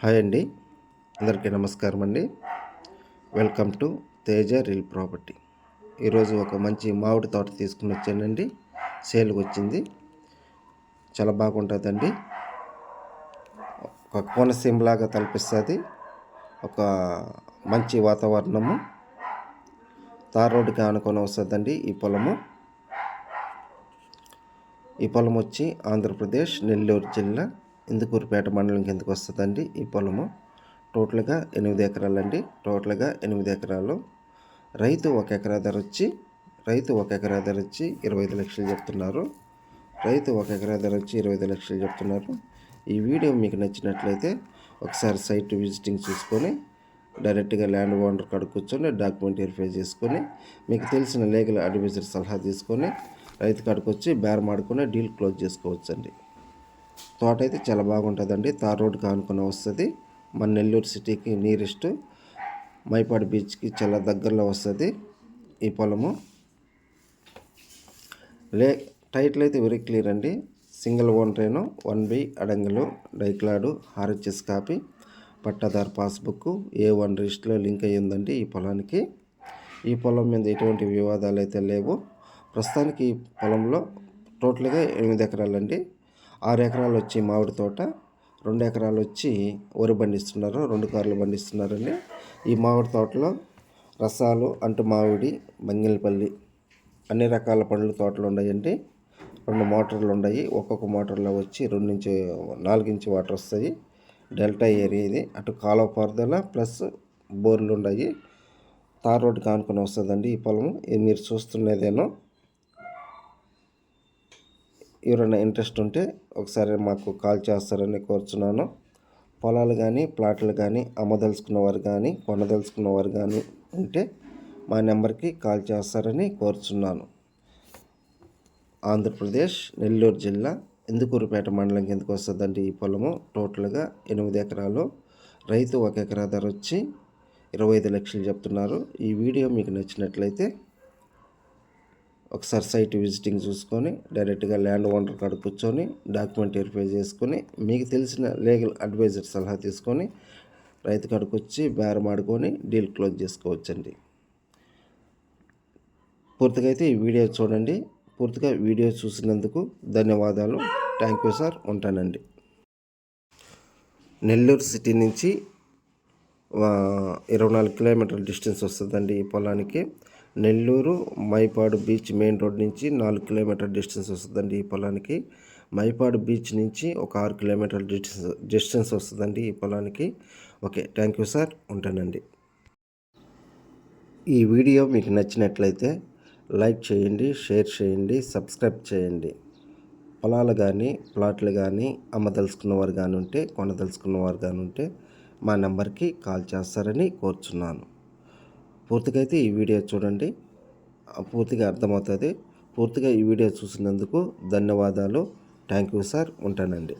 Hi అండి. అందరికీ నమస్కారం అండి. Welcome to Teja real property. ఈరోజు ఒక మంచి మామిడి తోట తీసుకుని వచ్చానండి. సేల్కి వచ్చింది. చాలా బాగుంటుందండి. ఒక కోనసీమలాగా తలపిస్తుంది. ఒక మంచి వాతావరణము. తార్ రోడ్డుకి ఆనుకొని వస్తుందండి ఈ పొలము. ఈ పొలం వచ్చి ఆంధ్రప్రదేశ్ నెల్లూరు జిల్లా ఇందుకూరుపేట మండలం కిందకు వస్తుందండి ఈ పొలము. టోటల్గా ఎనిమిది ఎకరాలండి. టోటల్గా ఎనిమిది ఎకరాలు. రైతు ఒక ఎకరా ధర వచ్చి రైతు ఒక ఎకరా ధర వచ్చి ఇరవై ఐదు లక్షలు చెప్తున్నారు. రైతు ఒక ఎకరా ధర వచ్చి ఇరవై ఐదు లక్షలు చెప్తున్నారు. ఈ వీడియో మీకు నచ్చినట్లయితే ఒకసారి సైట్ విజిటింగ్ చూసుకొని డైరెక్ట్గా ల్యాండ్ ఓనర్ కాడ కూర్చొని డాక్యుమెంట్ వెరిఫై చేసుకొని మీకు తెలిసిన లీగల్ అడ్వైజర్ సలహా తీసుకొని రైతు కాడికి వచ్చి బేరం ఆడుకొని డీల్ క్లోజ్ చేసుకోవచ్చండి. తోట అయితే చాలా బాగుంటుందండి. తార్ రోడ్కి ఆనుకుని వస్తుంది. మన నెల్లూరు సిటీకి నియరెస్ట్ మైపాడు బీచ్కి చాలా దగ్గరలో వస్తుంది ఈ పొలము. లే టైటిల్ అయితే వెరీ క్లియర్ అండి. సింగిల్ ఓన్ ట్రైను వన్ బి అడంగులు డైక్లాడు ఆర్హెచ్ఎస్ కాపీ పట్టాదారు పాస్బుక్ ఏ వన్ రిజిస్ట్లో లింక్ అయ్యి ఉందండి ఈ పొలానికి. ఈ పొలం మీద ఎటువంటి వివాదాలు అయితే లేవు. ప్రస్తుతానికి ఈ పొలంలో టోటల్గా ఎనిమిది ఎకరాలండి. ఆరు ఎకరాలు వచ్చి మామిడి తోట రెండు ఎకరాలు వచ్చి వరి పండిస్తున్నారు రెండు కార్లు పండిస్తున్నారండి ఈ మామిడి తోటలో రసాలు అంటు మామిడి బంగిలపల్లి అన్ని రకాల పండ్ల తోటలు ఉన్నాయండి. రెండు మోటార్లు ఉన్నాయి ఒక్కొక్క మోటార్లో వచ్చి రెండు నుంచి నాలుగు ఇంచు వాటర్ వస్తాయి డెల్టా ఏరియా ఇది. అటు కాలువ పారుదల ప్లస్ బోర్లు ఉన్నాయి తార్ రోడ్డు కానుకొని వస్తుందండి ఈ పొలం. ఇది మీరు చూస్తున్నదేనో. ఎవరైనా ఇంట్రెస్ట్ ఉంటే ఒకసారి మాకు కాల్ చేస్తారని కోరుచున్నాను. పొలాలు కానీ ప్లాట్లు కానీ అమ్మదలుచుకున్న వారు కానీ కొనదలుచుకున్న వారు కానీ ఉంటే మా నెంబర్కి కాల్ చేస్తారని కోరుచున్నాను. ఆంధ్రప్రదేశ్ నెల్లూరు జిల్లా ఇందుకూరుపేట మండలం కిందకు వస్తుందండి ఈ పొలము. టోటల్గా ఎనిమిది ఎకరాలు. రైతు ఒక ఎకరా ధర వచ్చి ఇరవై ఐదు లక్షలు చెప్తున్నారు. ఈ వీడియో మీకు నచ్చినట్లయితే ఒకసారి సైట్ విజిటింగ్ చూసుకొని డైరెక్ట్గా ల్యాండ్ ఓనర్ కాడ కూర్చొని డాక్యుమెంట్ వెరిఫై చేసుకొని మీకు తెలిసిన లీగల్ అడ్వైజర్ సలహా తీసుకొని రైతు కాడికి వచ్చి బేరం ఆడుకొని డీల్ క్లోజ్ చేసుకోవచ్చండి. పూర్తిగా అయితే ఈ వీడియో చూడండి. పూర్తిగా వీడియో చూసినందుకు ధన్యవాదాలు. Thank you sir. ఉంటానండి. నెల్లూరు సిటీ నుంచి ఇరవై నాలుగు కిలోమీటర్ల డిస్టెన్స్ వస్తుందండి ఈ పొలానికి. Nellore Mypadu beach main road నుంచి నాలుగు కిలోమీటర్ డిస్టెన్స్ వస్తుందండి ఈ పొలానికి. మైపాడు బీచ్ నుంచి ఒక ఆరు కిలోమీటర్ డిస్టెన్స్ డిస్టెన్స్ వస్తుందండి ఈ పొలానికి. Okay thank you sir. ఉంటానండి. ఈ వీడియో మీకు నచ్చినట్లయితే లైక్ చేయండి షేర్ చేయండి సబ్స్క్రైబ్ చేయండి. పొలాలు కానీ ప్లాట్లు కానీ అమ్మదలుచుకున్నవారు కానీ ఉంటే కొనదలుచుకున్నవారు కానీ ఉంటే మా నెంబర్కి కాల్ చేస్తారని కోరుచున్నాను. పూర్తిగా అయితే ఈ వీడియో చూడండి. పూర్తిగా అర్థమవుతుంది. పూర్తిగా ఈ వీడియో చూసినందుకు ధన్యవాదాలు. Thank you sir. ఉంటానండి.